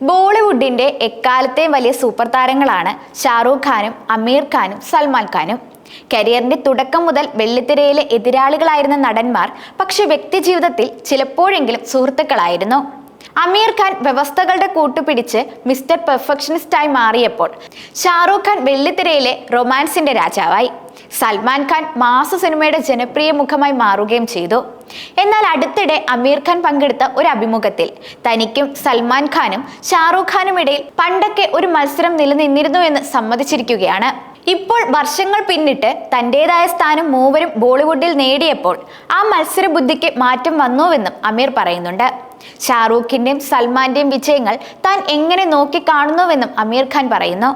ബോളിവുഡിന്റെ എക്കാലത്തെയും വലിയ സൂപ്പർ താരങ്ങളാണ് ഷാറൂഖ് ഖാനും അമീർ ഖാനും സൽമാൻ ഖാനും. കരിയറിന്റെ തുടക്കം മുതൽ വെള്ളിത്തിരയിലെ എതിരാളികളായിരുന്ന നടന്മാർ പക്ഷെ വ്യക്തിജീവിതത്തിൽ ചിലപ്പോഴെങ്കിലും സുഹൃത്തുക്കളായിരുന്നു. അമീർ ഖാൻ വ്യവസ്ഥകളുടെ കൂട്ടുപിടിച്ച് മിസ്റ്റർ പെർഫെക്ഷനിസ്റ്റായി മാറിയപ്പോൾ ഷാറൂഖ് ഖാൻ വെള്ളിത്തിരയിലെ റൊമാൻസിന്റെ രാജാവായി. സൽമാൻ ഖാൻ മാസ സിനിമയുടെ ജനപ്രിയ മുഖമായി മാറുകയും ചെയ്തു. എന്നാൽ അടുത്തിടെ അമീർ ഖാൻ പങ്കെടുത്ത ഒരു അഭിമുഖത്തിൽ തനിക്കും സൽമാൻ ഖാനും ഷാറൂഖ് ഖാനും ഇടയിൽ പണ്ടൊക്കെ ഒരു മത്സരം നിലനിന്നിരുന്നു എന്ന് സമ്മതിച്ചിരിക്കുകയാണ്. ഇപ്പോൾ വർഷങ്ങൾ പിന്നിട്ട് തന്റേതായ സ്ഥാനം മൂവരും ബോളിവുഡിൽ നേടിയപ്പോൾ ആ മത്സര ബുദ്ധിക്ക് മാറ്റം വന്നുവെന്നും അമീർ പറയുന്നുണ്ട്. ഷാറൂഖിന്റെയും സൽമാന്റെയും വിജയങ്ങൾ താൻ എങ്ങനെ നോക്കിക്കാണുന്നുവെന്നും അമീർ ഖാൻ പറയുന്നു.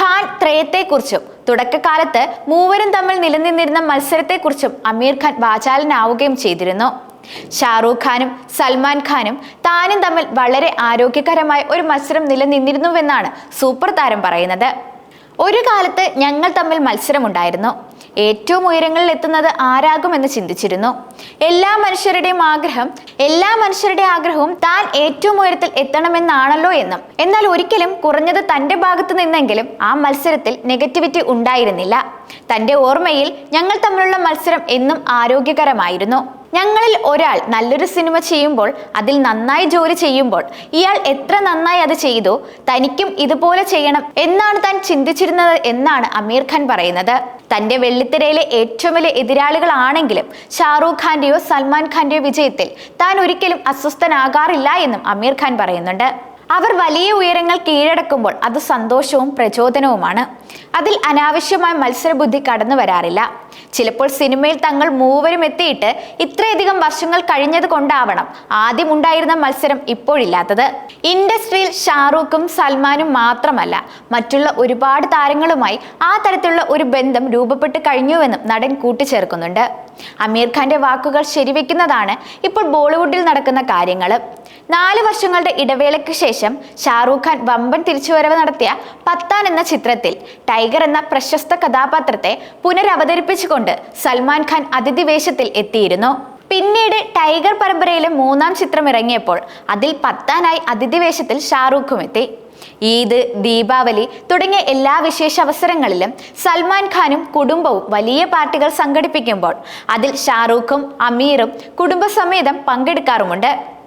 ഖാൻ ത്രയത്തെക്കുറിച്ചും തുടക്കകാലത്ത് മൂവരും തമ്മിൽ നിലനിന്നിരുന്ന മത്സരത്തെക്കുറിച്ചും അമീർ ഖാൻ വാചാലനാവുകയും ചെയ്തിരുന്നു. ഷാറൂഖ് ഖാനും സൽമാൻ ഖാനും താനും തമ്മിൽ വളരെ ആരോഗ്യകരമായ ഒരു മത്സരം നിലനിന്നിരുന്നുവെന്നാണ് സൂപ്പർ താരം പറയുന്നത്. ഒരു കാലത്ത് ഞങ്ങൾ തമ്മിൽ മത്സരമുണ്ടായിരുന്നു. ഏറ്റവും ഉയരങ്ങളിൽ എത്തുന്നത് ആരാകുമെന്ന് ചിന്തിച്ചിരുന്നു. എല്ലാ മനുഷ്യരുടെയും ആഗ്രഹം എല്ലാ മനുഷ്യരുടെ ആഗ്രഹവും താൻ ഏറ്റവും ഉയരത്തിൽ എത്തണമെന്നാണല്ലോ എന്നും. എന്നാൽ ഒരിക്കലും കുറഞ്ഞത് തന്റെ ഭാഗത്ത് നിന്നെങ്കിലും ആ മത്സരത്തിൽ നെഗറ്റിവിറ്റി ഉണ്ടായിരുന്നില്ല. തന്റെ ഓർമ്മയിൽ ഞങ്ങൾ തമ്മിലുള്ള മത്സരം എന്നും ആരോഗ്യകരമായിരുന്നു. ഞങ്ങളിൽ ഒരാൾ നല്ലൊരു സിനിമ ചെയ്യുമ്പോൾ അതിൽ നന്നായി ജോലി ചെയ്യുമ്പോൾ ഇയാൾ എത്ര നന്നായി അത് ചെയ്തു തനിക്കും ഇതുപോലെ ചെയ്യണം എന്നാണ് താൻ ചിന്തിച്ചിരുന്നത് എന്നാണ് അമീർ ഖാൻ പറയുന്നത്. തന്റെ വെള്ളിത്തിരയിലെ ഏറ്റവും വലിയ എതിരാളികളാണെങ്കിലും ഷാറൂഖ് ഖാന്റെയോ സൽമാൻ ഖാന്റെയോ വിജയത്തിൽ താൻ ഒരിക്കലും അസ്വസ്ഥനാകാറില്ല എന്നും അമീർ ഖാൻ പറയുന്നുണ്ട്. അവർ വലിയ ഉയരങ്ങൾ കീഴടക്കുമ്പോൾ അത് സന്തോഷവും പ്രചോദനവുമാണ്. അതിൽ അനാവശ്യമായ മത്സരബുദ്ധി കടന്നു വരാറില്ല ചിലപ്പോൾ സിനിമയിൽ തങ്ങൾ മൂവരും എത്തിയിട്ട് ഇത്രയധികം വർഷങ്ങൾ കഴിഞ്ഞത് കൊണ്ടാവണം ആദ്യം ഉണ്ടായിരുന്ന മത്സരം ഇപ്പോഴില്ലാത്തത്. ഇൻഡസ്ട്രിയിൽ ഷാറൂഖും സൽമാനും മാത്രമല്ല മറ്റുള്ള ഒരുപാട് താരങ്ങളുമായി ആ തരത്തിലുള്ള ഒരു ബന്ധം രൂപപ്പെട്ട് കഴിഞ്ഞുവെന്നും നടൻ കൂട്ടിച്ചേർക്കുന്നുണ്ട്. അമീർ ഖാന്റെ വാക്കുകൾ ശരിവെക്കുന്നതാണ് ഇപ്പോൾ ബോളിവുഡിൽ നടക്കുന്ന കാര്യങ്ങൾ നാല് വർഷങ്ങളുടെ ഇടവേളയ്ക്ക് ശേഷം ഷാറൂഖ് ഖാൻ വമ്പൻ തിരിച്ചുവരവ് നടത്തിയ പത്താൻ എന്ന ചിത്രത്തിൽ ടൈഗർ എന്ന പ്രശസ്ത കഥാപാത്രത്തെ പുനരവതരിപ്പിച്ചുകൊണ്ട് സൽമാൻ ഖാൻ അതിഥി വേഷത്തിൽ എത്തിയിരുന്നു. പിന്നീട് ടൈഗർ പരമ്പരയിലെ മൂന്നാം ചിത്രം ഇറങ്ങിയപ്പോൾ അതിൽ പത്താനായി അതിഥി വേഷത്തിൽ ഷാറൂഖും എത്തി. ഈദ് ദീപാവലി തുടങ്ങിയ എല്ലാ വിശേഷ അവസരങ്ങളിലും സൽമാൻ ഖാനും കുടുംബവും വലിയ പാർട്ടികൾ സംഘടിപ്പിക്കുമ്പോൾ അതിൽ ഷാറൂഖും അമീറും കുടുംബസമേതം പങ്കെടുക്കാറുമുണ്ട്.